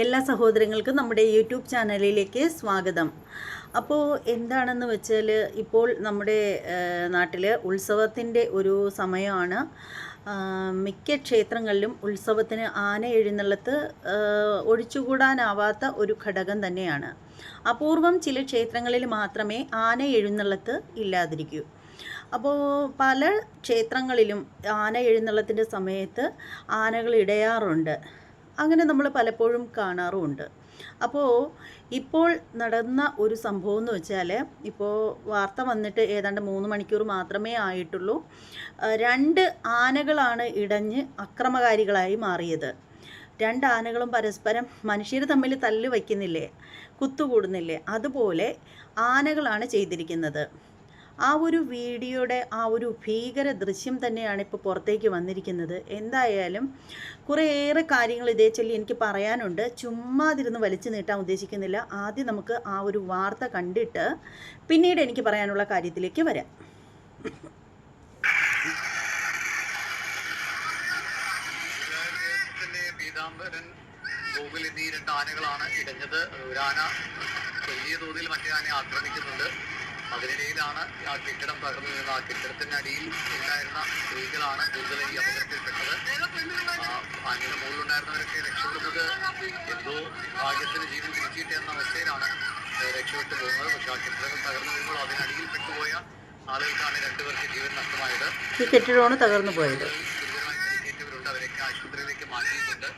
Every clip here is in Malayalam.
എല്ലാ സഹോദരങ്ങൾക്കും നമ്മുടെ യൂട്യൂബ് ചാനലിലേക്ക് സ്വാഗതം. അപ്പോൾ എന്താണെന്ന് വെച്ചാൽ ഇപ്പോൾ നമ്മുടെ നാട്ടിൽ ഉത്സവത്തിന്റെ ഒരു സമയമാണ്. മിക്ക ക്ഷേത്രങ്ങളിലും ഉത്സവത്തിന് ആന എഴുന്നള്ളത്ത് ഒഴിച്ചുകൂടാനാവാത്ത ഒരു ഘടകം തന്നെയാണ്. അപൂർവം ചില ക്ഷേത്രങ്ങളിൽ മാത്രമേ ആന എഴുന്നള്ളത്ത് ഇല്ലാതിരിക്കൂ. അപ്പോൾ പല ക്ഷേത്രങ്ങളിലും ആന എഴുന്നള്ളത്തിന്റെ സമയത്ത് ആനകൾ ഇടയാറുണ്ട്. അങ്ങനെ നമ്മൾ പലപ്പോഴും കാണാറുമുണ്ട്. അപ്പോൾ ഇപ്പോൾ നടന്ന ഒരു സംഭവം എന്ന് വെച്ചാൽ ഇപ്പോൾ വാർത്ത വന്നിട്ട് ഏതാണ്ട് മൂന്ന് മണിക്കൂർ മാത്രമേ ആയിട്ടുള്ളൂ. രണ്ട് ആനകളാണ് ഇടഞ്ഞ് അക്രമകാരികളായി മാറിയത്. രണ്ട് ആനകളും പരസ്പരം മനുഷ്യർ തമ്മിൽ തല്ല് വയ്ക്കുന്നില്ലേ കുത്തുകൂടുന്നില്ലേ അതുപോലെ ആനകളാണ് ചെയ്തിരിക്കുന്നത്. ആ ഒരു വീഡിയോയുടെ ആ ഒരു ഭീകര ദൃശ്യം തന്നെയാണ് ഇപ്പോൾ പുറത്തേക്ക് വന്നിരിക്കുന്നത്. എന്തായാലും കുറേയേറെ കാര്യങ്ങൾ ഇതേ ചൊല്ലി എനിക്ക് പറയാനുണ്ട്. ചുമ്മാതിരുന്ന് വലിച്ചു നീട്ടാൻ ഉദ്ദേശിക്കുന്നില്ല. ആദ്യം നമുക്ക് ആ ഒരു വാർത്ത കണ്ടിട്ട് പിന്നീട് എനിക്ക് പറയാനുള്ള കാര്യത്തിലേക്ക് വരാം. ആനകളാണ് ഇടഞ്ഞത്. ഒരാന വലിയ തോതിൽ മറ്റേ ആനയെ ആക്രമിക്കുന്നുണ്ട്. അതിനിടയിലാണ് ആ കെട്ടിടം തകർന്നു വീണത് ആ കെട്ടിടത്തിന്റെ അടിയിൽ ഉണ്ടായിരുന്ന സ്ത്രീകളാണ് കൂടുതൽ ഈ അപകടത്തിൽപ്പെട്ടത് അങ്ങനെ മുകളിലുണ്ടായിരുന്നവരൊക്കെ രക്ഷപ്പെടുന്നത് എന്തോ ഭാഗ്യത്തിന് ജീവൻ തിരിച്ചിട്ട് എന്ന അവസ്ഥയിലാണ് രക്ഷപ്പെട്ടു പോകുന്നത്. പക്ഷെ ആ കെട്ടിടം തകർന്നു വീഴുമ്പോൾ അതിനടിയിൽ പെട്ടുപോയ ആളുകൾക്കാണ് രണ്ടുപേർക്ക് ജീവൻ നഷ്ടമായത്. ഈ കെട്ടിടമാണ് തകർന്നു പോയത്. ഗുരുതരമായി പരിക്കേറ്റവരുണ്ട്. അവരൊക്കെ ആശുപത്രിയിലേക്ക് മാറ്റിയിട്ടുണ്ട്.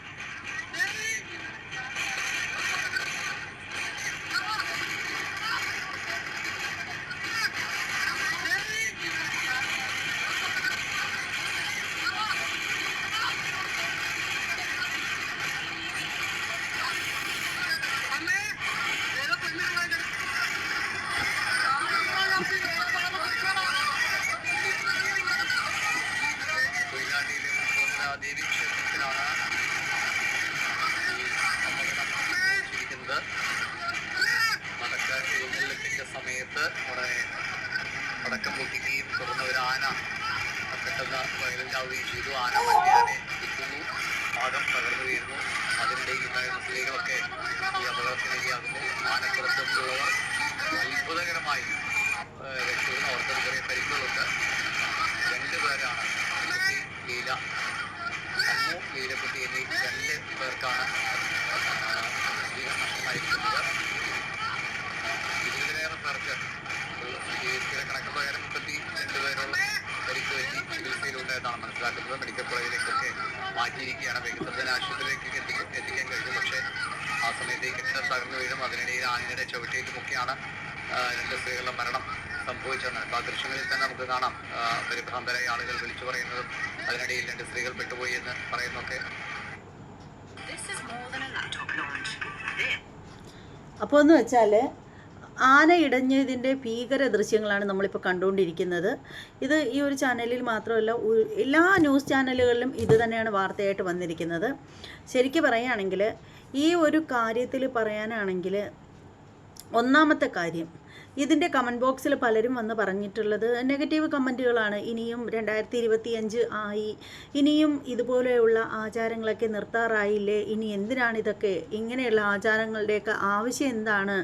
നഷ്ടമായിരിക്കുന്നത് ഇരുപതിലേറെ പേർക്ക് കണക്ക് പ്രകാരം മുപ്പത്തി രണ്ട് പേരോളം പരിക്ക് പറ്റി ചികിത്സയിലുണ്ടായതാണ് മനസ്സിലാക്കുന്നത് മെഡിക്കൽ കോളേജിലേക്കൊക്കെ മാറ്റിയിരിക്കുകയാണ് വികസന ആശുപത്രിയിലേക്ക് എത്തിക്കാൻ എത്തിക്കാൻ കഴിഞ്ഞു പക്ഷേ ആ സമയത്ത് ഈ കെട്ടിടം തകർന്നു വീഴും അതിനിടയിൽ ആനയുടെ ചവിട്ടേറ്റുമൊക്കെയാണ് രണ്ട് സ്ത്രീകളുടെ മരണം സംഭവിച്ചത് ആ ദൃശ്യങ്ങളിൽ തന്നെ നമുക്ക് കാണാം പരിഭ്രാന്തരായ ആളുകൾ വിളിച്ചു പറയുന്നതും അതിനിടയിൽ രണ്ട് സ്ത്രീകൾ പെട്ടുപോയി എന്ന് പറയുന്നതൊക്കെ അപ്പോൾ എന്ന് വെച്ചാൽ ആന ഇടഞ്ഞതിന്റെ ഭീകര ദൃശ്യങ്ങളാണ് നമ്മളിപ്പോൾ കണ്ടുകൊണ്ടിരിക്കുന്നത്. ഇത് ഈ ഒരു ചാനലിൽ മാത്രമല്ല എല്ലാ ന്യൂസ് ചാനലുകളിലും ഇത് തന്നെയാണ് വാർത്തയായിട്ട് വന്നിരിക്കുന്നത്. ശരിക്കും പറയുകയാണെങ്കിൽ ഈ ഒരു കാര്യത്തിൽ പറയാനാണെങ്കിൽ ഒന്നാമത്തെ കാര്യം ഇതിന്റെ കമന്റ് ബോക്സിൽ പലരും വന്ന് പറഞ്ഞിട്ടുള്ളത് നെഗറ്റീവ് കമന്റുകളാണ് ഇനിയും രണ്ടായിരത്തി ഇരുപത്തിയഞ്ച് ആയി. ഇനിയും ഇതുപോലെയുള്ള ആചാരങ്ങളൊക്കെ നിർത്താറായില്ലേ? ഇനി എന്തിനാണ് ഇതൊക്കെ? ഇങ്ങനെയുള്ള ആചാരങ്ങളുടെയൊക്കെ ആവശ്യം എന്താണ്?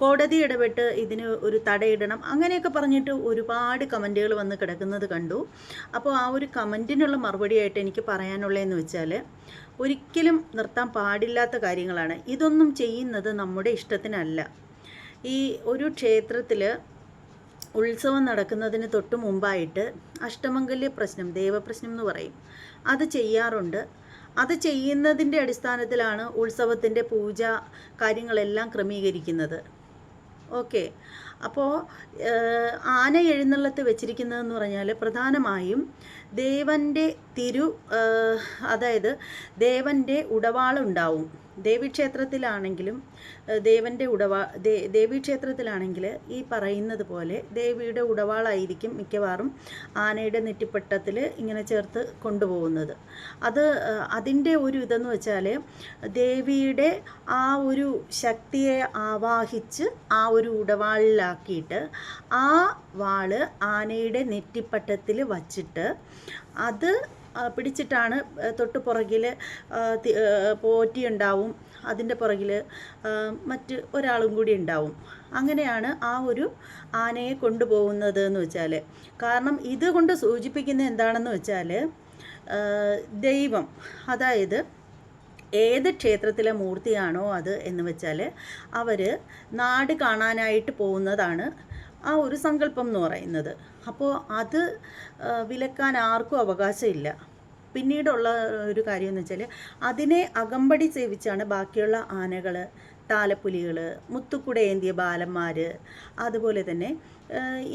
കോടതി ഇടപെട്ട് ഇതിന് ഒരു തടയിടണം. അങ്ങനെയൊക്കെ പറഞ്ഞിട്ട് ഒരുപാട് കമന്റുകൾ വന്ന് കിടക്കുന്നത് കണ്ടു. അപ്പോൾ ആ ഒരു കമന്റിനുള്ള മറുപടിയായിട്ട് എനിക്ക് പറയാനുള്ളതെന്ന് വെച്ചാൽ ഒരിക്കലും നിർത്താൻ പാടില്ലാത്ത കാര്യങ്ങളാണ്. ഇതൊന്നും ചെയ്യുന്നത് നമ്മുടെ ഇഷ്ടത്തിനല്ല. ഈ ഒരു ക്ഷേത്രത്തിൽ ഉത്സവം നടക്കുന്നതിന് തൊട്ട് മുമ്പായിട്ട് അഷ്ടമംഗല്യ പ്രശ്നം ദേവപ്രശ്നം എന്ന് പറയും. അത് ചെയ്യാറുണ്ട്. അത് ചെയ്യുന്നതിന്റെ അടിസ്ഥാനത്തിലാണ് ഉത്സവത്തിന്റെ പൂജ കാര്യങ്ങളെല്ലാം ക്രമീകരിക്കുന്നത്. ഓക്കെ. അപ്പോൾ ആന എഴുന്നള്ളത്ത് വെച്ചിരിക്കുന്നതെന്ന് പറഞ്ഞാൽ പ്രധാനമായും ദേവന്റെ തിരു അതായത് ദേവന്റെ ഉടവാളുണ്ടാവും. ദേവീക്ഷേത്രത്തിലാണെങ്കിലും ക്ഷേത്രത്തിലാണെങ്കിലും ദേവന്റെ ഉടവാ ദേ ദേവീക്ഷേത്രത്തിലാണെങ്കിൽ ഈ പറയുന്നത് പോലെ ദേവിയുടെ ഉടവാളായിരിക്കും മിക്കവാറും ആനയുടെ നെറ്റിപ്പട്ടത്തിൽ ഇങ്ങനെ ചേർത്ത് കൊണ്ടുപോകുന്നത്. അത് അതിന്റെ ഒരു ഇതെന്ന് വെച്ചാൽ ദേവിയുടെ ആ ഒരു ശക്തിയെ ആവാഹിച്ച് ആ ഒരു ഉടവാളിലാക്കിയിട്ട് ആ വാൾ ആനയുടെ നെറ്റിപ്പട്ടത്തിൽ വച്ചിട്ട് അത് പിടിച്ചിട്ടാണ് തൊട്ട് പുറകിൽ പോറ്റി ഉണ്ടാവും. അതിന്റെ പുറകിൽ മറ്റ് ഒരാളും കൂടി ഉണ്ടാവും. അങ്ങനെയാണ് ആ ഒരു ആനയെ കൊണ്ടുപോകുന്നത് എന്ന് വെച്ചാൽ കാരണം ഇതുകൊണ്ട് സൂചിപ്പിക്കുന്ന എന്താണെന്ന് വെച്ചാൽ ദൈവം. അതായത് ഏത് ക്ഷേത്രത്തിലെ മൂർത്തിയാണോ അത് എന്ന് വെച്ചാൽ അവർ നാട് കാണാനായിട്ട് പോകുന്നതാണ് ആ ഒരു സങ്കല്പം എന്ന് പറയുന്നത്. അപ്പോൾ അത് വിലക്കാൻ ആർക്കും അവകാശമില്ല. പിന്നീടുള്ള ഒരു കാര്യം എന്ന് വെച്ചാൽ അതിനെ അകമ്പടി സേവിച്ചാണ് ബാക്കിയുള്ള ആനകൾ താലപ്പുലികൾ മുത്തുക്കുടയേന്തിയ ബാലന്മാർ അതുപോലെ തന്നെ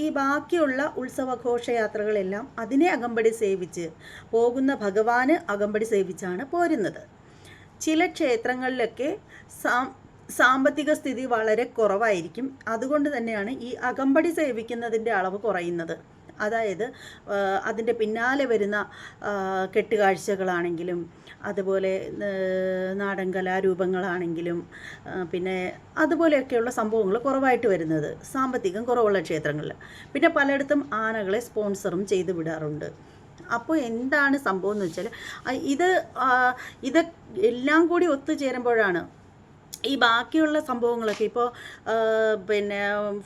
ഈ ബാക്കിയുള്ള ഉത്സവഘോഷയാത്രകളെല്ലാം അതിനെ അകമ്പടി സേവിച്ച് പോകുന്ന ഭഗവാന് അകമ്പടി സേവിച്ചാണ് പോരുന്നത്. ചില ക്ഷേത്രങ്ങളിലൊക്കെ സാമ്പത്തിക സ്ഥിതി വളരെ കുറവായിരിക്കും. അതുകൊണ്ട് തന്നെയാണ് ഈ അകമ്പടി സേവിക്കുന്നതിന്റെ അളവ് കുറയുന്നത്. അതായത് അതിന്റെ പിന്നാലെ വരുന്ന കെട്ടുകാഴ്ചകളാണെങ്കിലും അതുപോലെ നാടൻ കലാരൂപങ്ങളാണെങ്കിലും പിന്നെ അതുപോലെയൊക്കെയുള്ള സംഭവങ്ങൾ കുറവായിട്ട് വരുന്നത് സാമ്പത്തികം കുറവുള്ള ക്ഷേത്രങ്ങളിൽ. പിന്നെ പലയിടത്തും ആനകളെ സ്പോൺസറും ചെയ്തു വിടാറുണ്ട്. അപ്പോൾ എന്താണ് സംഭവം എന്ന് വെച്ചാൽ ഇത് ഇത് എല്ലാം കൂടി ഒത്തുചേരുമ്പോഴാണ് ഈ ബാക്കിയുള്ള സംഭവങ്ങളൊക്കെ ഇപ്പോൾ പിന്നെ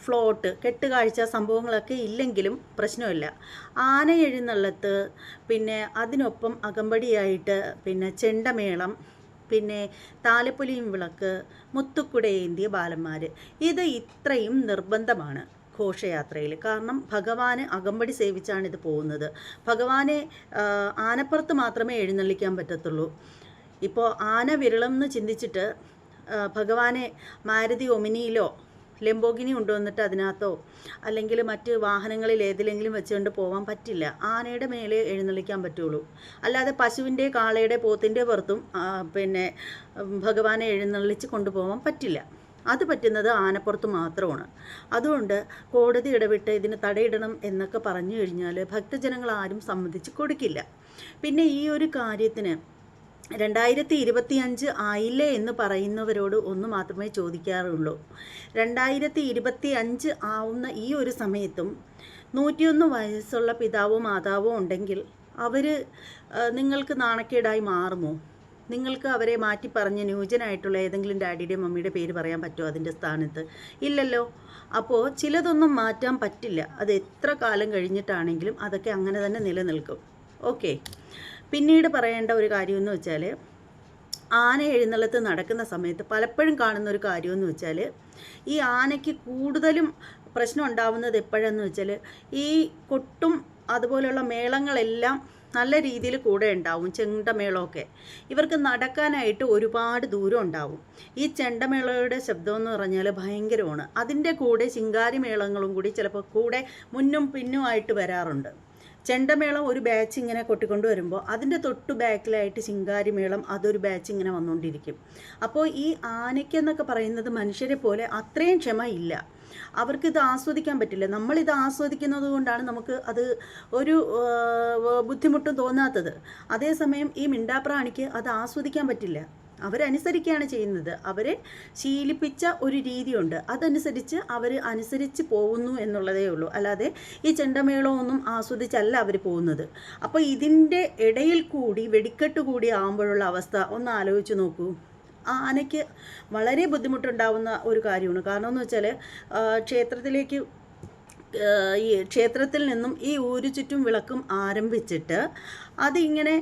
ഫ്ലോട്ട് കെട്ടുകാഴ്ച സംഭവങ്ങളൊക്കെ ഇല്ലെങ്കിലും പ്രശ്നമില്ല. ആന എഴുന്നള്ളത്ത് പിന്നെ അതിനൊപ്പം അകമ്പടിയായിട്ട് പിന്നെ ചെണ്ടമേളം പിന്നെ താലപ്പൊലിയും വിളക്ക് മുത്തുക്കുടയേന്തിയ ബാലന്മാർ ഇത് ഇത്രയും നിർബന്ധമാണ്. ഘോഷയാത്രയിൽ. കാരണം ഭഗവാന് അകമ്പടി സേവിച്ചാണ് ഇത് പോകുന്നത്. ഭഗവാനെ ആനപ്പുറത്ത് മാത്രമേ എഴുന്നള്ളിക്കാൻ പറ്റത്തുള്ളൂ. ഇപ്പോൾ ആന വിരളം എന്ന് ചിന്തിച്ചിട്ട് ഭഗവാനെ മാരുതി ഒമിനിയിലോ ലംബോഗിനി കൊണ്ടുവന്നിട്ട് അതിനകത്തോ അല്ലെങ്കിൽ മറ്റ് വാഹനങ്ങളിൽ ഏതിലെങ്കിലും വെച്ചുകൊണ്ട് പോകാൻ പറ്റില്ല. ആനയുടെ മേലെ എഴുന്നള്ളിക്കാൻ പറ്റുള്ളൂ. അല്ലാതെ പശുവിന്റെ കാളയുടെ പോത്തിന്റെ പുറത്തും പിന്നെ ഭഗവാനെ എഴുന്നള്ളിച്ച് കൊണ്ടുപോകാൻ പറ്റില്ല. അത് പറ്റുന്നത് ആനപ്പുറത്ത് മാത്രമാണ്. അതുകൊണ്ട് കോടതി ഇടപെട്ട് ഇതിന് തടയിടണം എന്നൊക്കെ പറഞ്ഞു കഴിഞ്ഞാൽ ഭക്തജനങ്ങൾ ആരും സമ്മതിച്ച് കൊടുക്കില്ല. പിന്നെ ഈ ഒരു കാര്യത്തിന് രണ്ടായിരത്തി ഇരുപത്തി അഞ്ച് ആയില്ലേ എന്ന് പറയുന്നവരോട് ഒന്ന് മാത്രമേ ചോദിക്കാറുള്ളൂ. രണ്ടായിരത്തി ഇരുപത്തി അഞ്ച് ആവുന്ന ഈ ഒരു സമയത്തും നൂറ്റിയൊന്ന് വയസ്സുള്ള പിതാവോ മാതാവോ ഉണ്ടെങ്കിൽ അവർ നിങ്ങൾക്ക് നാണക്കേടായി മാറുമോ? നിങ്ങൾക്ക് അവരെ മാറ്റി പറഞ്ഞ് ന്യൂജനായിട്ടുള്ള ഏതെങ്കിലും ഡാഡിയുടെ മമ്മിയുടെ പേര് പറയാൻ പറ്റുമോ അതിന്റെ സ്ഥാനത്ത്? ഇല്ലല്ലോ. അപ്പോൾ ചിലതൊന്നും മാറ്റാൻ പറ്റില്ല. അത് എത്ര കാലം കഴിഞ്ഞിട്ടാണെങ്കിലും അതൊക്കെ അങ്ങനെ തന്നെ നിലനിൽക്കും. ഓക്കെ. പിന്നീട് പറയേണ്ട ഒരു കാര്യമെന്ന് വെച്ചാൽ ആന എഴുന്നള്ളത്ത് നടക്കുന്ന സമയത്ത് പലപ്പോഴും കാണുന്ന ഒരു കാര്യമെന്ന് വെച്ചാൽ ഈ ആനയ്ക്ക് കൂടുതലും പ്രശ്നം ഉണ്ടാവുന്നത് എപ്പോഴെന്ന് വെച്ചാൽ ഈ കൊട്ടും അതുപോലെയുള്ള മേളങ്ങളെല്ലാം നല്ല രീതിയിൽ കൂടെ ഉണ്ടാവും ചെണ്ടമേളമൊക്കെ. ഇവർക്ക് നടക്കാനായിട്ട് ഒരുപാട് ദൂരം ഉണ്ടാവും. ഈ ചെണ്ടമേളയുടെ ശബ്ദം എന്ന് പറഞ്ഞാൽ ഭയങ്കരമാണ്. അതിന്റെ കൂടെ ചിങ്കാരി മേളങ്ങളും കൂടി ചിലപ്പോൾ കൂടെ മുന്നും പിന്നുമായിട്ട് വരാറുണ്ട്. ചെണ്ടമേളം ഒരു ബാച്ച് ഇങ്ങനെ കൊട്ടിക്കൊണ്ട് വരുമ്പോൾ അതിന്റെ തൊട്ട് ബാക്കിലായിട്ട് ചിങ്കാരി മേളം അതൊരു ബാച്ച് ഇങ്ങനെ വന്നുകൊണ്ടിരിക്കും. അപ്പോൾ ഈ ആനയ്ക്കെന്നൊക്കെ പറയുന്നത് മനുഷ്യരെ പോലെ അത്രയും ക്ഷമ ഇല്ല അവർക്കിത് ആസ്വദിക്കാൻ പറ്റില്ല. നമ്മളിത് ആസ്വദിക്കുന്നത് കൊണ്ടാണ് നമുക്ക് അത് ഒരു ബുദ്ധിമുട്ടും തോന്നാത്തത്. അതേസമയം ഈ മിണ്ടാപ്രാണിക്ക് അത് ആസ്വദിക്കാൻ പറ്റില്ല. അവരനുസരിക്കുകയാണ് ചെയ്യുന്നത്. അവരെ ശീലിപ്പിച്ച ഒരു രീതിയുണ്ട്. അതനുസരിച്ച് അവർ അനുസരിച്ച് പോകുന്നു എന്നുള്ളതേ ഉള്ളൂ. അല്ലാതെ ഈ ചെണ്ടമേളമൊന്നും ആസ്വദിച്ചല്ല അവർ പോകുന്നത്. അപ്പോൾ ഇതിന്റെ ഇടയിൽ കൂടി വെടിക്കെട്ട് കൂടി ആകുമ്പോഴുള്ള അവസ്ഥ ഒന്ന് ആലോചിച്ച് നോക്കൂ. ആനയ്ക്ക് വളരെ ബുദ്ധിമുട്ടുണ്ടാവുന്ന ഒരു കാര്യമാണ്. കാരണം എന്ന് വെച്ചാൽ ക്ഷേത്രത്തിലേക്ക് ഈ ക്ഷേത്രത്തിൽ നിന്നും ഈ ഊരു ചുറ്റും വിളക്കും ആരംഭിച്ചിട്ട് അതിങ്ങനെ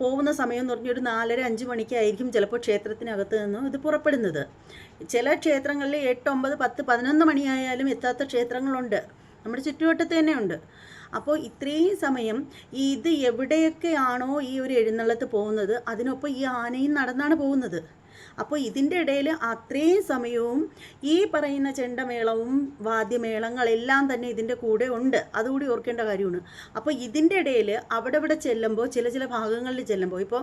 പോകുന്ന സമയം എന്ന് പറഞ്ഞാൽ ഒരു നാലര അഞ്ച് മണിക്കായിരിക്കും ചിലപ്പോൾ ക്ഷേത്രത്തിനകത്ത് നിന്നും ഇത് പുറപ്പെടുന്നത്. ചില ക്ഷേത്രങ്ങളിൽ എട്ട് ഒമ്പത് പത്ത് പതിനൊന്ന് മണിയായാലും എത്താത്ത ക്ഷേത്രങ്ങളുണ്ട്. നമ്മുടെ ചുറ്റുവട്ടത്ത് തന്നെയുണ്ട് അപ്പോൾ ഇത്രയും സമയം ഇത് എവിടെയൊക്കെയാണോ ഈ ഒരു എഴുന്നള്ളത്ത് പോകുന്നത് അതിനൊപ്പം ഈ ആനയും നടന്നാണ് പോകുന്നത്. അപ്പോൾ ഇതിന്റെ ഇടയിൽ അത്രയും സമയവും ഈ പറയുന്ന ചെണ്ടമേളവും വാദ്യമേളങ്ങളെല്ലാം തന്നെ ഇതിന്റെ കൂടെ ഉണ്ട്. അതുകൂടി ഓർക്കേണ്ട കാര്യമാണ്. അപ്പോൾ ഇതിന്റെ ഇടയിൽ അവിടെ ഇവിടെ ചെല്ലുമ്പോൾ ചില ചില ഭാഗങ്ങളിൽ ചെല്ലുമ്പോൾ ഇപ്പോൾ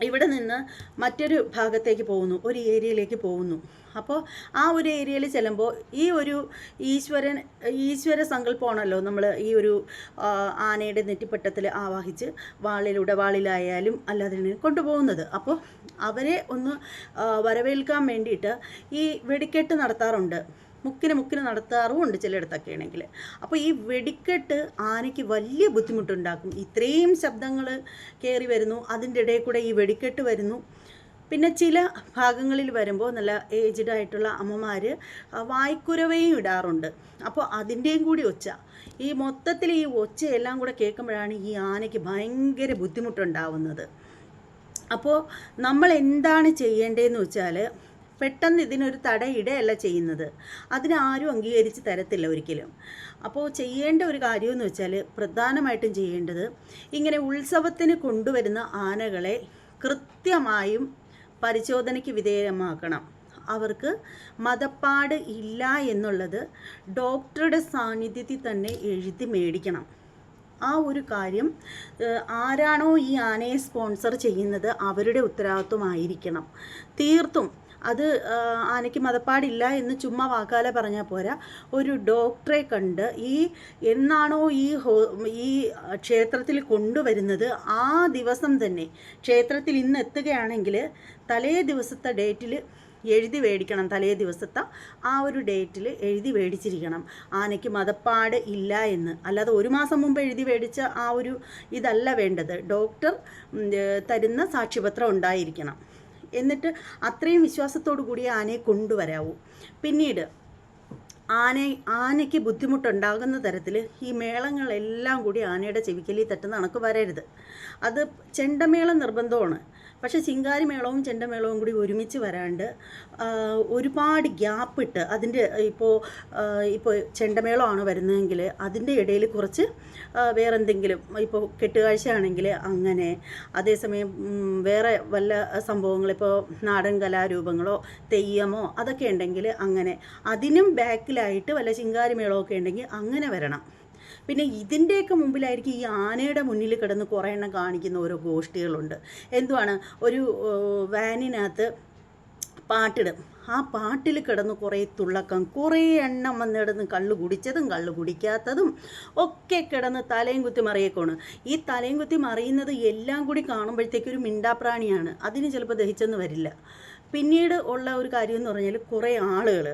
ഇവിടെ നിന്ന് മറ്റൊരു ഭാഗത്തേക്ക് പോകുന്നു ഒരു ഏരിയയിലേക്ക് പോകുന്നു. അപ്പോൾ ആ ഒരു ഏരിയയിൽ ചെല്ലുമ്പോൾ ഈ ഒരു ഈശ്വരൻ ഈശ്വര സങ്കല്പമാണല്ലോ നമ്മൾ ഈ ഒരു ആനയുടെ നെറ്റിപ്പട്ടത്തിൽ ആവാഹിച്ച് വാളിലൂടെ വാളിലായാലും അല്ലാതെ കൊണ്ടുപോകുന്നത്. അപ്പോൾ അവരെ ഒന്ന് വരവേൽക്കാൻ വേണ്ടിയിട്ട് ഈ വെടിക്കെട്ട് നടത്താറുണ്ട്. മുക്കിന് മുക്കിന് നടത്താറുമുണ്ട് ചിലയിടത്തൊക്കെ ആണെങ്കിൽ. അപ്പോൾ ഈ വെടിക്കെട്ട് ആനയ്ക്ക് വലിയ ബുദ്ധിമുട്ടുണ്ടാക്കും. ഇത്രയും ശബ്ദങ്ങൾ കയറി വരുന്നു. അതിന്റെ ഇടയിൽ കൂടെ ഈ വെടിക്കെട്ട് വരുന്നു. പിന്നെ ചില ഭാഗങ്ങളിൽ വരുമ്പോൾ നല്ല ഏജ്ഡ് ആയിട്ടുള്ള അമ്മമാർ വായ്ക്കുരവയും ഇടാറുണ്ട്. അപ്പോൾ അതിന്റെയും കൂടി ഒച്ച. ഈ മൊത്തത്തിൽ ഈ ഒച്ചയെല്ലാം കൂടെ കേൾക്കുമ്പോഴാണ് ഈ ആനയ്ക്ക് ഭയങ്കര ബുദ്ധിമുട്ടുണ്ടാവുന്നത്. അപ്പോൾ നമ്മൾ എന്താണ് ചെയ്യേണ്ടതെന്ന് വെച്ചാൽ പെട്ടെന്ന് ഇതിനൊരു തടയിടുകയല്ല ചെയ്യുന്നത്. അതിനാരും അംഗീകരിച്ച് തരത്തില്ല ഒരിക്കലും. അപ്പോൾ ചെയ്യേണ്ട ഒരു കാര്യമെന്ന് വെച്ചാൽ പ്രധാനമായിട്ടും ചെയ്യേണ്ടത് ഇങ്ങനെ ഉത്സവത്തിന് കൊണ്ടുവരുന്ന ആനകളെ കൃത്യമായും പരിശോധനയ്ക്ക് വിധേയമാക്കണം. അവർക്ക് മതപ്പാട് ഇല്ല എന്നുള്ളത് ഡോക്ടറുടെ സാന്നിധ്യത്തിൽ തന്നെ എഴുതി മേടിക്കണം. ആ ഒരു കാര്യം ആരാണോ ഈ ആനയെ സ്പോൺസർ ചെയ്യുന്നത് അവരുടെ ഉത്തരവാദിത്വമായിരിക്കണം. തീർത്തും അത് ആനയ്ക്ക് മതപ്പാടില്ല എന്ന് ചുമ്മാ വാക്കാലെ പറഞ്ഞാൽ പോരാ. ഒരു ഡോക്ടറെ കണ്ട് ഈ എന്നാണോ ഈ ഹോ ഈ ക്ഷേത്രത്തിൽ കൊണ്ടുവരുന്നത് ആ ദിവസം തന്നെ. ക്ഷേത്രത്തിൽ ഇന്ന് എത്തുകയാണെങ്കിൽ തലേ ദിവസത്തെ ഡേറ്റിൽ എഴുതി മേടിക്കണം. തലേ ദിവസത്തെ ആ ഒരു ഡേറ്റിൽ എഴുതി മേടിച്ചിരിക്കണം. ആനയ്ക്ക് മതപ്പാട് ഇല്ല എന്ന്. അല്ലാതെ ഒരു മാസം മുമ്പ് എഴുതി മേടിച്ച ആ ഒരു ഇതല്ല വേണ്ടത്. ഡോക്ടർ തരുന്ന സാക്ഷ്യപത്രം ഉണ്ടായിരിക്കണം. എന്നിട്ട് അത്രയും വിശ്വാസത്തോടു കൂടി ആനയെ കൊണ്ടുവരാവൂ. പിന്നീട് ആന ആനയ്ക്ക് ബുദ്ധിമുട്ടുണ്ടാകുന്ന തരത്തിൽ ഈ മേളങ്ങളെല്ലാം കൂടി ആനയുടെ ചെവിക്കലിൽ തട്ടുന്ന കണക്ക് വരരുത് അത് ചെണ്ടമേളം നിർബന്ധമാണ്. പക്ഷേ ചിങ്കാരി മേളവും ചെണ്ടമേളവും കൂടി ഒരുമിച്ച് വരാണ്ട് ഒരുപാട് ഗ്യാപ്പ് ഇട്ട് അതിന്റെ ഇപ്പോൾ ഇപ്പോൾ ചെണ്ടമേളമാണ് വരുന്നതെങ്കിൽ അതിന്റെ ഇടയിൽ കുറച്ച് വേറെന്തെങ്കിലും ഇപ്പോൾ കെട്ടുകാഴ്ചയാണെങ്കിൽ അങ്ങനെ അതേസമയം വേറെ വല്ല സംഭവങ്ങൾ ഇപ്പോൾ നാടൻ കലാരൂപങ്ങളോ തെയ്യമോ അതൊക്കെ ഉണ്ടെങ്കിൽ അങ്ങനെ അതിനും ബാക്കിലായിട്ട് വല്ല ചിങ്കാരി മേളമൊക്കെ ഉണ്ടെങ്കിൽ അങ്ങനെ വരണം. പിന്നെ ഇതിന്റെയൊക്കെ മുമ്പിലായിരിക്കും ഈ ആനയുടെ മുന്നിൽ കിടന്ന് കുറേ എണ്ണം കാണിക്കുന്ന ഓരോ ഗോഷ്ഠികളുണ്ട് എന്തുവാണ്? ഒരു വാനിനകത്ത് പാട്ടിടും. ആ പാട്ടിൽ കിടന്ന് കുറേ തുള്ളക്കം കുറേ എണ്ണം വന്നിടന്ന് കള്ളു കുടിച്ചതും കള്ളു കുടിക്കാത്തതും ഒക്കെ കിടന്ന് തലയും കുത്തി മറിയേക്കോണ്. ഈ തലയും കുത്തി മറിയുന്നത് എല്ലാം കൂടി കാണുമ്പോഴത്തേക്ക് ഒരു മിണ്ടാപ്രാണിയാണ്. അതിന് ചിലപ്പോൾ ദഹിച്ചെന്ന് വരില്ല. പിന്നീട് ഉള്ള ഒരു കാര്യം എന്ന് പറഞ്ഞാൽ കുറേ ആളുകൾ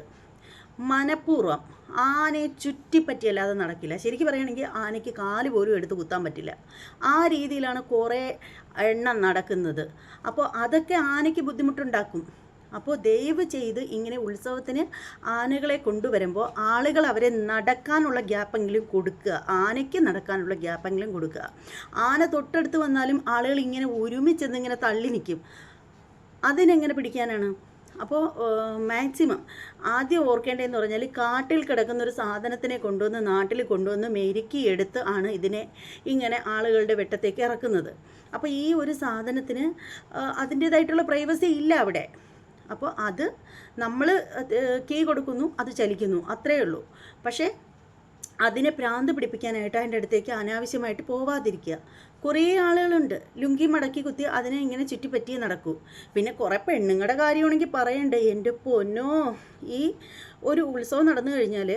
മനഃപൂർവം ആനയെ ചുറ്റിപ്പറ്റിയല്ലാതെ നടക്കില്ല. ശരിക്കും പറയുകയാണെങ്കിൽ ആനയ്ക്ക് കാൽ പോലും എടുത്ത് കുത്താൻ പറ്റില്ല. ആ രീതിയിലാണ് കുറേ എണ്ണം നടക്കുന്നത്. അപ്പോൾ അതൊക്കെ ആനയ്ക്ക് ബുദ്ധിമുട്ടുണ്ടാക്കും. അപ്പോൾ ദയവ് ചെയ്ത് ഇങ്ങനെ ഉത്സവത്തിന് ആനകളെ കൊണ്ടുവരുമ്പോൾ ആളുകൾ അവരെ നടക്കാനുള്ള ഗ്യാപ്പെങ്കിലും കൊടുക്കുക. ആനയ്ക്ക് നടക്കാനുള്ള ഗ്യാപ്പെങ്കിലും കൊടുക്കുക. ആന തൊട്ടടുത്ത് വന്നാലും ആളുകൾ ഇങ്ങനെ ഒരുമിച്ചെന്ന് ഇങ്ങനെ തള്ളി നിൽക്കും. അതിനെങ്ങനെ പിടിക്കാനാണ്? അപ്പോൾ മാക്സിമം ആദ്യം ഓർക്കേണ്ടതെന്ന് പറഞ്ഞാൽ കാട്ടിൽ കിടക്കുന്ന ഒരു സാധനത്തിനെ കൊണ്ടുവന്ന് നാട്ടിൽ കൊണ്ടുവന്ന് മെരുക്കി എടുത്ത് ആണ് ഇതിനെ ഇങ്ങനെ ആളുകളുടെ വെട്ടത്തേക്ക് ഇറക്കുന്നത്. അപ്പോൾ ഈ ഒരു സാധനത്തിന് അതിന്റേതായിട്ടുള്ള പ്രൈവസി ഇല്ല അവിടെ. അപ്പോൾ അത് നമ്മൾ കീ കൊടുക്കുന്നു അത് ചലിക്കുന്നു. അത്രയേ ഉള്ളൂ. പക്ഷേ അതിനെ ഭ്രാന്ത് പിടിപ്പിക്കാനായിട്ട് അതിന്റെ അടുത്തേക്ക് അനാവശ്യമായിട്ട് പോവാതിരിക്കുക. കുറേ ആളുകളുണ്ട്. ലുങ്കി മടക്കി കുത്തി അതിനെ ഇങ്ങനെ ചുറ്റിപ്പറ്റി നടക്കൂ. പിന്നെ കുറേ പെണ്ണുങ്ങളുടെ കാര്യമാണെങ്കിൽ പറയണ്ടേ എന്റെ പൊന്നോ ഈ ഒരു ഉത്സവം നടന്നു കഴിഞ്ഞാൽ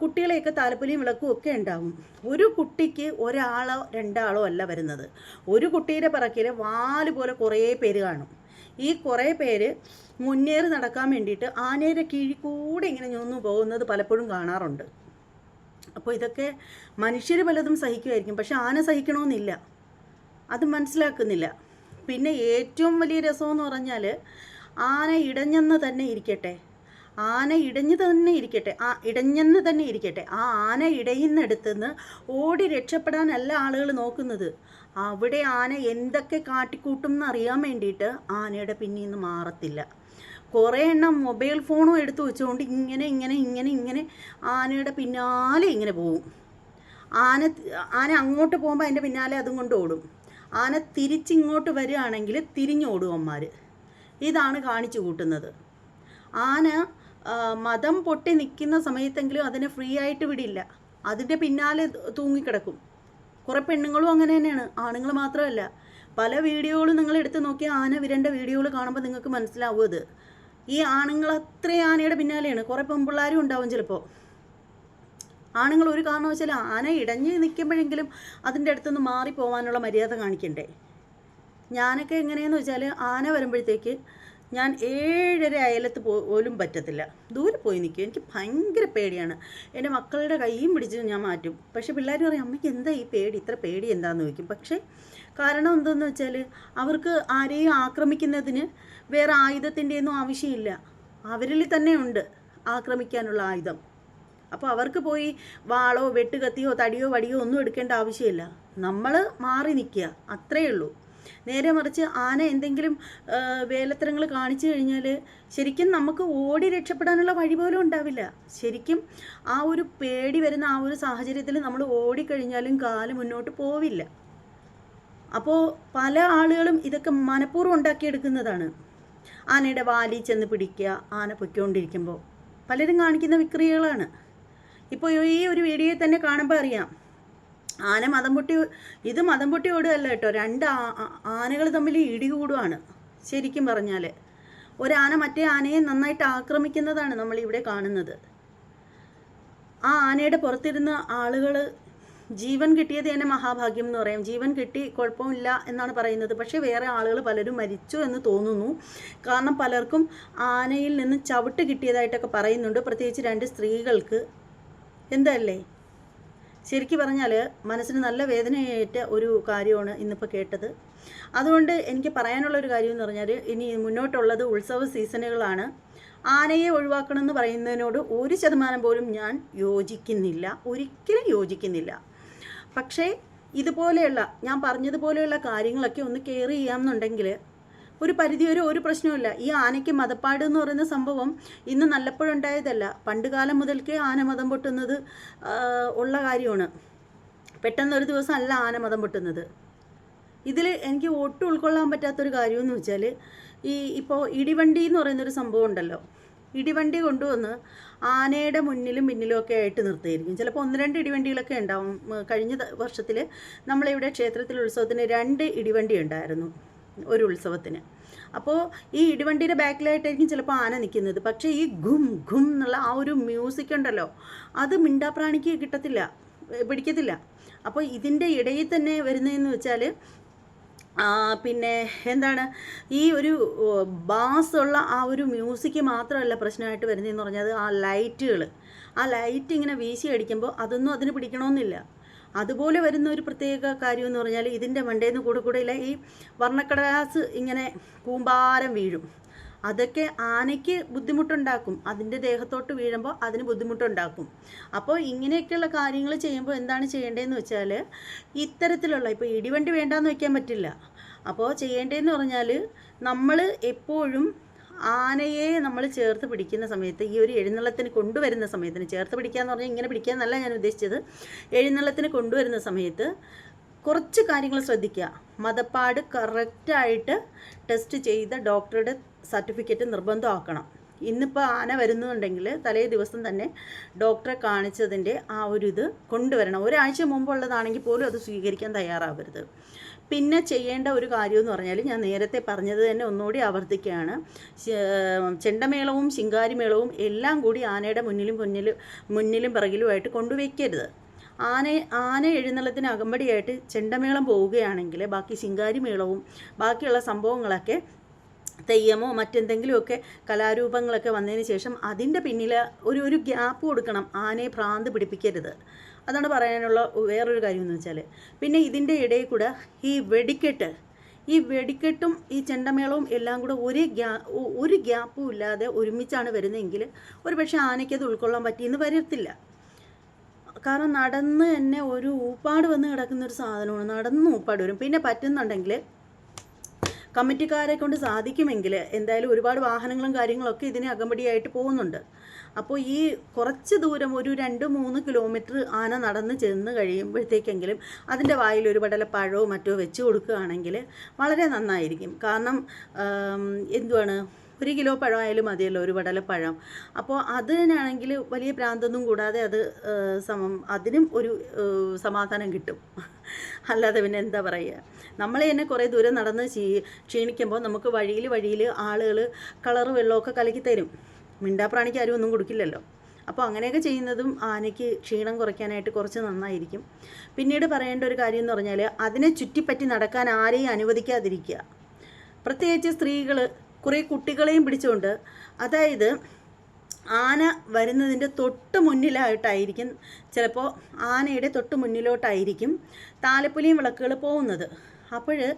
കുട്ടികളെയൊക്കെ താലപ്പൊലിയും വിളക്കും ഒക്കെ ഉണ്ടാവും. ഒരു കുട്ടിക്ക് ഒരാളോ രണ്ടാളോ അല്ല വരുന്നത്. ഒരു കുട്ടിയുടെ പിറക്കിൽ വാൽ പോലെ കുറേ പേര് കാണും. ഈ കുറേ പേര് മുന്നേറി നടക്കാൻ വേണ്ടിയിട്ട് ആനയുടെ കീഴിൽ കൂടെ ഇങ്ങനെ ഞൊന്നു പോകുന്നത് പലപ്പോഴും കാണാറുണ്ട്. അപ്പോൾ ഇതൊക്കെ മനുഷ്യർ പലതും സഹിക്കുമായിരിക്കും. പക്ഷെ ആന സഹിക്കണമെന്നില്ല. അത് മനസ്സിലാക്കുന്നില്ല. പിന്നെ ഏറ്റവും വലിയ രസമെന്ന് പറഞ്ഞാൽ ആന ഇടഞ്ഞെന്ന് തന്നെ ഇരിക്കട്ടെ. ആന ഇടഞ്ഞു തന്നെ ഇരിക്കട്ടെ. ആ ഇടഞ്ഞെന്ന് തന്നെ ഇരിക്കട്ടെ. ആ ആന ഇടയുന്നിടത്തുനിന്ന് ഓടി രക്ഷപ്പെടാനല്ല ആളുകൾ നോക്കുന്നത്. അവിടെ ആന എന്തൊക്കെ കാട്ടിക്കൂട്ടും എന്നറിയാൻ വേണ്ടിയിട്ട് ആനയുടെ പിന്നിൽ നിന്ന് മാറത്തില്ല. കുറേ എണ്ണം മൊബൈൽ ഫോണും എടുത്തു വെച്ചുകൊണ്ട് ഇങ്ങനെ ഇങ്ങനെ ഇങ്ങനെ ഇങ്ങനെ ആനയുടെ പിന്നാലെ ഇങ്ങനെ പോവും. ആന ആന അങ്ങോട്ട് പോകുമ്പോൾ അതിന്റെ പിന്നാലെ അതും കൊണ്ട് ഓടും. ആന തിരിച്ചിങ്ങോട്ട് വരികയാണെങ്കിൽ തിരിഞ്ഞോടും അമ്മമാർ ഇതാണ് കാണിച്ചു കൂട്ടുന്നത്. ആന മതം പൊട്ടി നിൽക്കുന്ന സമയത്തെങ്കിലും അതിനെ ഫ്രീ ആയിട്ട് വിടില്ല. അതിന്റെ പിന്നാലെ തൂങ്ങിക്കിടക്കും. കുറേ പെണ്ണുങ്ങളും അങ്ങനെ തന്നെയാണ്. ആണുങ്ങൾ മാത്രമല്ല. പല വീഡിയോകളും നിങ്ങൾ എടുത്ത് നോക്കിയാൽ ആന വിരണ്ട വീഡിയോകൾ കാണുമ്പോൾ നിങ്ങൾക്ക് മനസ്സിലാവും അത്. ഈ ആണുങ്ങൾ അത്രയും ആനയുടെ പിന്നാലെയാണ്. കുറേ പെമ്പിള്ളാരും ഉണ്ടാവും ചിലപ്പോൾ ആണുങ്ങൾ ഒരു കാരണവശാലും ആന ഇടഞ്ഞ് നിൽക്കുമ്പോഴെങ്കിലും അതിന്റെ അടുത്തുനിന്ന് പോകാനുള്ള മര്യാദ കാണിക്കണ്ടേ? ഞാനൊക്കെ എങ്ങനെയെന്ന് വെച്ചാൽ ആന വരുമ്പോഴത്തേക്ക് ഞാൻ ഏഴര അയലത്ത് പോലും പറ്റത്തില്ല. ദൂരെ പോയി നിൽക്കും. എനിക്ക് ഭയങ്കര പേടിയാണ്. എന്റെ മക്കളുടെ കൈയും പിടിച്ച് ഞാൻ മാറ്റും. പക്ഷേ പിള്ളേർ പറയും അമ്മയ്ക്ക് എന്താ ഈ പേടി? ഇത്ര പേടി എന്താണെന്ന് ചോദിക്കും. പക്ഷേ കാരണം എന്തെന്ന് വെച്ചാൽ അവർക്ക് ആരെയും ആക്രമിക്കുന്നതിന് വേറെ ആയുധത്തിന്റെ ഒന്നും ആവശ്യമില്ല. അവരിൽ തന്നെ ഉണ്ട് ആക്രമിക്കാനുള്ള ആയുധം. അപ്പോൾ അവർക്ക് പോയി വാളോ വെട്ടുകത്തിയോ തടിയോ വടിയോ ഒന്നും എടുക്കേണ്ട ആവശ്യമില്ല. നമ്മൾ മാറി നിൽക്കുക. അത്രയേ ഉള്ളൂ. നേരെ മറിച്ച് ആന എന്തെങ്കിലും വേലത്തരങ്ങൾ കാണിച്ചു കഴിഞ്ഞാൽ ശരിക്കും നമുക്ക് ഓടി രക്ഷപ്പെടാനുള്ള വഴി പോലും ഉണ്ടാവില്ല. ശരിക്കും ആ ഒരു പേടി വരുന്ന ആ ഒരു സാഹചര്യത്തിൽ നമ്മൾ ഓടിക്കഴിഞ്ഞാലും കാൽ മുന്നോട്ട് പോവില്ല. അപ്പോൾ പല ആളുകളും ഇതൊക്കെ മനഃപൂർവം ഉണ്ടാക്കിയെടുക്കുന്നതാണ്. ആനയുടെ വാലി ചെന്ന് പിടിക്കുക ആന പൊയ്ക്കൊണ്ടിരിക്കുമ്പോൾ. പലരും കാണിക്കുന്ന വിക്രിയകളാണ്. ഇപ്പോൾ ഈ ഒരു വീഡിയോയിൽ തന്നെ കാണുമ്പോൾ അറിയാം. ആന മതം പൊട്ടി ഇത് മതം പൊട്ടി ഓടുകയല്ല കേട്ടോ. രണ്ട് ആനകൾ തമ്മിൽ ഇടി കൂടുവാണ്. ശരിക്കും പറഞ്ഞാൽ ഒരാന മറ്റേ ആനയെ നന്നായിട്ട് ആക്രമിക്കുന്നതാണ് നമ്മളിവിടെ കാണുന്നത്. ആ ആനയുടെ പുറത്തിരുന്ന ആളുകൾ ജീവൻ കിട്ടിയത് തന്നെ മഹാഭാഗ്യം എന്ന് പറയും. ജീവൻ കിട്ടി കുഴപ്പമില്ല എന്നാണ് പറയുന്നത്. പക്ഷേ വേറെ ആളുകൾ പലരും മരിച്ചു എന്ന് തോന്നുന്നു. കാരണം പലർക്കും ആനയിൽ നിന്ന് ചവിട്ട് കിട്ടിയതായിട്ടൊക്കെ പറയുന്നുണ്ട്. പ്രത്യേകിച്ച് രണ്ട് സ്ത്രീകൾക്ക്. എന്തല്ലേ? ശരിക്കും പറഞ്ഞാൽ മനസ്സിന് നല്ല വേദനയേറ്റ ഒരു കാര്യമാണ് ഇന്നിപ്പോൾ കേട്ടത്. അതുകൊണ്ട് എനിക്ക് പറയാനുള്ള ഒരു കാര്യം എന്ന് പറഞ്ഞാൽ ഇനി മുന്നോട്ടുള്ളത് ഉത്സവ സീസണുകളാണ്. ആനയെ ഒഴിവാക്കണമെന്ന് പറയുന്നതിനോട് ഒരു ശതമാനം പോലും ഞാൻ യോജിക്കുന്നില്ല. ഒരിക്കലും യോജിക്കുന്നില്ല. പക്ഷേ ഇതുപോലെയുള്ള ഞാൻ പറഞ്ഞതുപോലെയുള്ള കാര്യങ്ങളൊക്കെ ഒന്ന് കെയർ ചെയ്യാമെന്നുണ്ടെങ്കിൽ ഒരു പരിധി വരെ ഒരു പ്രശ്നവുമില്ല. ഈ ആനയ്ക്ക് മതപ്പാട് എന്ന് പറയുന്ന സംഭവം ഇന്ന് നല്ലപ്പോഴുണ്ടായതല്ല. പണ്ടുകാലം മുതൽക്കേ ആന മതം പൊട്ടുന്നത് ഉള്ള കാര്യമാണ്. പെട്ടെന്നൊരു ദിവസം അല്ല ആന മതം പൊട്ടുന്നത്. ഇതിൽ എനിക്ക് ഒട്ടും ഉൾക്കൊള്ളാൻ പറ്റാത്തൊരു കാര്യമെന്ന് വെച്ചാൽ ഈ ഇപ്പോൾ ഇടിവണ്ടി എന്ന് പറയുന്നൊരു സംഭവം ഉണ്ടല്ലോ. ഇടിവണ്ടി കൊണ്ടുവന്ന് ആനയുടെ മുന്നിലും പിന്നിലും ഒക്കെ ആയിട്ട് നിർത്തിയിരിക്കും. ചിലപ്പോൾ ഒന്ന് രണ്ട് ഇടിവണ്ടികളൊക്കെ ഉണ്ടാവും. കഴിഞ്ഞ വർഷത്തിൽ നമ്മളിവിടെ ക്ഷേത്രത്തിൽ ഉത്സവത്തിന് രണ്ട് ഇടിവണ്ടി ഉണ്ടായിരുന്നു ഒരു ഉത്സവത്തിന്. അപ്പോൾ ഈ ഇടിവണ്ടിയുടെ ബാക്കിലായിട്ടായിരിക്കും ചിലപ്പോൾ ആന നിൽക്കുന്നത്. പക്ഷേ ഈ ഘും ഘും എന്നുള്ള ആ ഒരു മ്യൂസിക് ഉണ്ടല്ലോ അത് മിണ്ടാപ്രാണിക്ക് കിട്ടത്തില്ല പിടിക്കത്തില്ല. അപ്പോൾ ഇതിന്റെ ഇടയിൽ തന്നെ വരുന്നതെന്ന് വെച്ചാൽ പിന്നെ എന്താണ്? ഈ ഒരു ബാസ് ഉള്ള ആ ഒരു മ്യൂസിക് മാത്രമല്ല പ്രശ്നമായിട്ട് വരുന്നതെന്ന് പറഞ്ഞാൽ ആ ലൈറ്റുകൾ ആ ലൈറ്റ് ഇങ്ങനെ വീശി അടിക്കുമ്പോൾ അതൊന്നും അതിന് പിടിക്കണമെന്നില്ല. അതുപോലെ വരുന്ന ഒരു പ്രത്യേക കാര്യം എന്ന് പറഞ്ഞാൽ ഇതിന്റെ മണ്ടേന്ന് കൂടെ കൂടെ ഇല്ല ഈ വർണക്കടലാസ് ഇങ്ങനെ കൂമ്പാരം വീഴും. അതൊക്കെ ആനയ്ക്ക് ബുദ്ധിമുട്ടുണ്ടാക്കും. അതിന്റെ ദേഹത്തോട്ട് വീഴുമ്പോൾ അതിന് ബുദ്ധിമുട്ടുണ്ടാക്കും. അപ്പോൾ ഇങ്ങനെയൊക്കെയുള്ള കാര്യങ്ങൾ ചെയ്യുമ്പോൾ എന്താണ് ചെയ്യേണ്ടതെന്ന് വെച്ചാൽ ഇത്തരത്തിലുള്ള ഇപ്പോൾ ഇടിവണ്ടി വേണ്ടാന്ന് വയ്ക്കാൻ പറ്റില്ല. അപ്പോൾ ചെയ്യേണ്ടതെന്ന് പറഞ്ഞാൽ നമ്മൾ എപ്പോഴും ആനയെ നമ്മൾ ചേർത്ത് പിടിക്കുന്ന സമയത്ത് ഈ ഒരു എഴുന്നള്ളത്തിന് കൊണ്ടുവരുന്ന സമയത്തിന് ചേർത്ത് പിടിക്കുക എന്ന് പറഞ്ഞാൽ ഇങ്ങനെ പിടിക്കുക എന്നല്ല ഞാൻ ഉദ്ദേശിച്ചത് എഴുന്നള്ളത്തിന് കൊണ്ടുവരുന്ന സമയത്ത് കുറച്ച് കാര്യങ്ങൾ ശ്രദ്ധിക്കുക മതപ്പാട് കറക്റ്റായിട്ട് ടെസ്റ്റ് ചെയ്ത ഡോക്ടറുടെ സർട്ടിഫിക്കറ്റ് നിർബന്ധമാക്കണം. ഇന്നിപ്പോൾ ആന വരുന്നുണ്ടെങ്കിൽ തലേ ദിവസം തന്നെ ഡോക്ടറെ കാണിച്ചതിന്റെ ആ ഒരു ഇത് കൊണ്ടുവരണം. ഒരാഴ്ച മുമ്പുള്ളതാണെങ്കിൽ പോലും അത് സ്വീകരിക്കാൻ തയ്യാറാവരുത്. പിന്നെ ചെയ്യേണ്ട ഒരു കാര്യം എന്ന് പറഞ്ഞാൽ ഞാൻ നേരത്തെ പറഞ്ഞത് തന്നെ ഒന്നുകൂടി ആവർത്തിക്കുകയാണ്. ചെണ്ടമേളവും ശിങ്കാരിമേളവും എല്ലാം കൂടി ആനയുടെ മുന്നിലും മുന്നിലും മുന്നിലും പിറകിലുമായിട്ട് കൊണ്ടുവയ്ക്കരുത്. ആന ആന എഴുന്നള്ളത്തിന് അകമ്പടിയായിട്ട് ചെണ്ടമേളം പോവുകയാണെങ്കിൽ ബാക്കി ശിങ്കാരി മേളവും ബാക്കിയുള്ള സംഭവങ്ങളൊക്കെ തെയ്യമോ മറ്റെന്തെങ്കിലുമൊക്കെ കലാരൂപങ്ങളൊക്കെ വന്നതിന് ശേഷം അതിന്റെ പിന്നിൽ ഒരു ഒരു ഗ്യാപ്പ് കൊടുക്കണം. ആനയെ ഭ്രാന്ത് പിടിപ്പിക്കരുത്. അതാണ് പറയാനുള്ള വേറൊരു കാര്യം എന്ന് വെച്ചാൽ പിന്നെ ഇതിന്റെ ഇടയിൽ കൂടെ ഈ വെടിക്കെട്ട്. ഈ വെടിക്കെട്ടും ഈ ചെണ്ടമേളവും എല്ലാം കൂടെ ഒരേ ഗ്യാ ഒരു ഗ്യാപ്പും ഇല്ലാതെ ഒരുമിച്ചാണ് വരുന്നതെങ്കിൽ ഒരു പക്ഷേ അത് ഉൾക്കൊള്ളാൻ പറ്റിയെന്ന് വരത്തില്ല. കാരണം നടന്ന് തന്നെ ഒരു ഊപ്പാട് വന്ന് കിടക്കുന്ന ഒരു സാധനമാണ്. നടന്ന് ഊപ്പാട് വരും. പിന്നെ പറ്റുന്നുണ്ടെങ്കിൽ കമ്മിറ്റിക്കാരെ കൊണ്ട് സാധിക്കുമെങ്കിൽ എന്തായാലും ഒരുപാട് വാഹനങ്ങളും കാര്യങ്ങളൊക്കെ ഇതിന് അകമ്പടിയായിട്ട് പോകുന്നുണ്ട്. അപ്പോൾ ഈ കുറച്ച് ദൂരം ഒരു രണ്ട് മൂന്ന് കിലോമീറ്റർ ആന നടന്ന് ചെന്ന് കഴിയുമ്പോഴത്തേക്കെങ്കിലും അതിന്റെ വായിൽ ഒരു പടല പഴമോ മറ്റോ വെച്ച് കൊടുക്കുകയാണെങ്കിൽ വളരെ നന്നായിരിക്കും. കാരണം എന്തുവാണ്? ഒരു കിലോ പഴമായാലും മതിയല്ലോ ഒരു പടല പഴം. അപ്പോൾ അതിനാണെങ്കിൽ വലിയ പ്രാന്തൊന്നും കൂടാതെ അത് സമം അതിനും ഒരു സമാധാനം കിട്ടും. അല്ലാതെ പിന്നെ എന്താ പറയുക? നമ്മൾ തന്നെ കുറേ ദൂരം നടന്ന് ക്ഷീ- ക്ഷീണിക്കുമ്പോൾ നമുക്ക് വഴിയിൽ വഴിയിൽ ആളുകൾ കളറ് വെള്ളമൊക്കെ കലക്കി തരും. മിണ്ടാപ്രാണിക്ക് ആരും ഒന്നും കൊടുക്കില്ലല്ലോ. അപ്പോൾ അങ്ങനെയൊക്കെ ചെയ്യുന്നതും ആനയ്ക്ക് ക്ഷീണം കുറയ്ക്കാനായിട്ട് കുറച്ച് നന്നായിരിക്കും. പിന്നീട് പറയേണ്ട ഒരു കാര്യം എന്ന് പറഞ്ഞാൽ അതിനെ ചുറ്റിപ്പറ്റി നടക്കാൻ ആരെയും അനുവദിക്കാതിരിക്കുക. പ്രത്യേകിച്ച് സ്ത്രീകൾ കുറേ കുട്ടികളെയും പിടിച്ചുകൊണ്ട് അതായത് ആന വരുന്നതിന്റെ തൊട്ട് മുന്നിലായിട്ടായിരിക്കും ചിലപ്പോൾ ആനയുടെ തൊട്ട് മുന്നിലോട്ടായിരിക്കും താലപ്പൊലിയും വിളക്കുകൾ പോകുന്നത്. അപ്പോൾ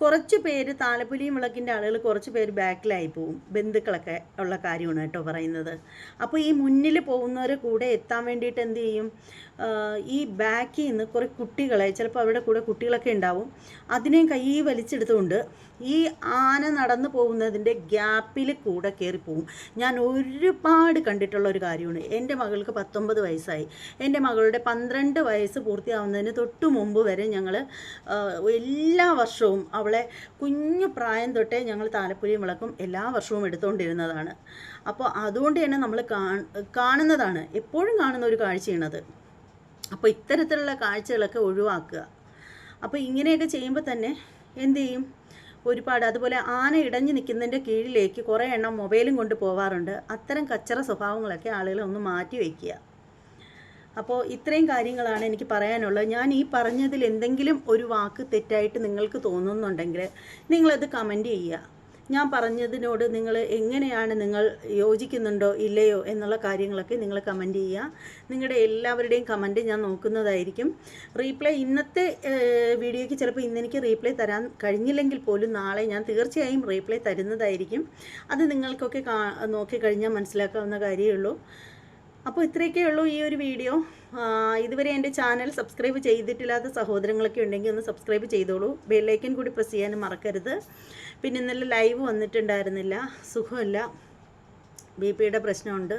കുറച്ച് പേര് താലപ്പൊലിയും വിളക്കിന്റെ ആളുകൾ കുറച്ച് പേര് ബാക്കിലായി പോവും. ബന്ധുക്കളൊക്കെ ഉള്ള കാര്യമാണ് കേട്ടോ പറയുന്നത്. അപ്പോൾ ഈ മുന്നിൽ പോകുന്നവർ കൂടെ എത്താൻ വേണ്ടിയിട്ട് എന്ത് ചെയ്യും? ഈ ബാക്കിൽ നിന്ന് കുറേ കുട്ടികളെ ചിലപ്പോൾ അവരുടെ കൂടെ കുട്ടികളൊക്കെ ഉണ്ടാവും അതിനെയും കൈ വലിച്ചെടുത്തുകൊണ്ട് ഈ ആന നടന്നു പോകുന്നതിന്റെ ഗ്യാപ്പിൽ കൂടെ കയറിപ്പോവും ഞാൻ ഒരുപാട് കണ്ടിട്ടുള്ള ഒരു കാര്യമാണ്. എന്റെ മകൾക്ക് പത്തൊമ്പത് വയസ്സായി. എന്റെ മകളുടെ പന്ത്രണ്ട് വയസ്സ് പൂർത്തിയാവുന്നതിന് തൊട്ട് മുമ്പ് വരെ ഞങ്ങൾ എല്ലാ വർഷവും അവളെ കുഞ്ഞു പ്രായം തൊട്ടേ ഞങ്ങൾ താലപ്പൊലിയും വിളക്കും എല്ലാ വർഷവും എടുത്തുകൊണ്ടിരുന്നതാണ്. അപ്പോൾ അതുകൊണ്ട് തന്നെ നമ്മൾ കാണുന്നതാണ്. എപ്പോഴും കാണുന്ന ഒരു കാഴ്ചയാണത്. അപ്പോൾ ഇത്തരത്തിലുള്ള കാഴ്ചകളൊക്കെ ഒഴിവാക്കുക. അപ്പോൾ ഇങ്ങനെയൊക്കെ ചെയ്യുമ്പോൾ തന്നെ എന്ത് ചെയ്യും? ഒരുപാട് അതുപോലെ ആന ഇടഞ്ഞു നിൽക്കുന്നതിന്റെ കീഴിലേക്ക് കുറേ എണ്ണം മൊബൈലും കൊണ്ട് പോവാറുണ്ട്. അത്തരം കച്ചറ സ്വഭാവങ്ങളൊക്കെ ആളുകൾ ഒന്ന് മാറ്റി വയ്ക്കുക. അപ്പോൾ ഇത്രയും കാര്യങ്ങളാണ് എനിക്ക് പറയാനുള്ളത്. ഞാൻ ഈ പറഞ്ഞതിൽ എന്തെങ്കിലും ഒരു വാക്ക് തെറ്റായിട്ട് നിങ്ങൾക്ക് തോന്നുന്നുണ്ടെങ്കിൽ നിങ്ങളത് കമന്റ് ചെയ്യുക. ഞാൻ പറഞ്ഞതിനോട് നിങ്ങൾ എങ്ങനെയാണ് നിങ്ങൾ യോജിക്കുന്നുണ്ടോ ഇല്ലയോ എന്നുള്ള കാര്യങ്ങളൊക്കെ നിങ്ങൾ കമന്റ് ചെയ്യുക. നിങ്ങളുടെ എല്ലാവരുടെയും കമന്റ് ഞാൻ നോക്കുന്നതായിരിക്കും. റീപ്ലൈ ഇന്നത്തെ വീഡിയോയ്ക്ക് ചിലപ്പോൾ ഇന്നെനിക്ക് റീപ്ലൈ തരാൻ കഴിഞ്ഞില്ലെങ്കിൽ പോലും നാളെ ഞാൻ തീർച്ചയായും റീപ്ലൈ തരുന്നതായിരിക്കും. അത് നിങ്ങൾക്കൊക്കെ നോക്കിക്കഴിഞ്ഞാൽ മനസ്സിലാക്കാവുന്ന കാര്യമേ ഉള്ളൂ. അപ്പോൾ ഇത്രയൊക്കെ ഉള്ളൂ ഈ ഒരു വീഡിയോ. ഇതുവരെ എന്റെ ചാനൽ സബ്സ്ക്രൈബ് ചെയ്തിട്ടില്ലാത്ത സഹോദരങ്ങളൊക്കെ ഉണ്ടെങ്കിൽ ഒന്ന് സബ്സ്ക്രൈബ് ചെയ്തോളൂ. ബെല്ലൈക്കൻ കൂടി പ്രസ് ചെയ്യാനും മറക്കരുത്. പിന്നെ ഇന്നലെ ലൈവ് വന്നിട്ടുണ്ടായിരുന്നില്ല. സുഖമില്ല. ബി പിയുടെ പ്രശ്നമുണ്ട്.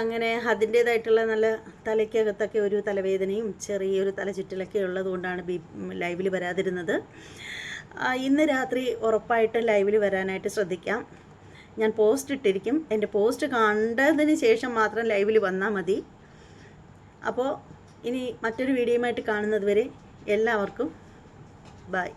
അങ്ങനെ അതിന്റേതായിട്ടുള്ള നല്ല തലയ്ക്കകത്തൊക്കെ ഒരു തലവേദനയും ചെറിയൊരു തലചുറ്റലൊക്കെ ഉള്ളതുകൊണ്ടാണ് ബി ലൈവിൽ വരാതിരുന്നത്. ഇന്ന് രാത്രി ഉറപ്പായിട്ടും ലൈവിൽ വരാനായിട്ട് ശ്രദ്ധിക്കാം. ഞാൻ പോസ്റ്റ് ഇട്ടിരിക്കും. എന്റെ പോസ്റ്റ് കണ്ടതിന് ശേഷം മാത്രം ലൈവിൽ വന്നാൽ മതി. അപ്പോൾ ഇനി മറ്റൊരു വീഡിയോയുമായിട്ട് കാണുന്നത് വരെ എല്ലാവർക്കും ബൈ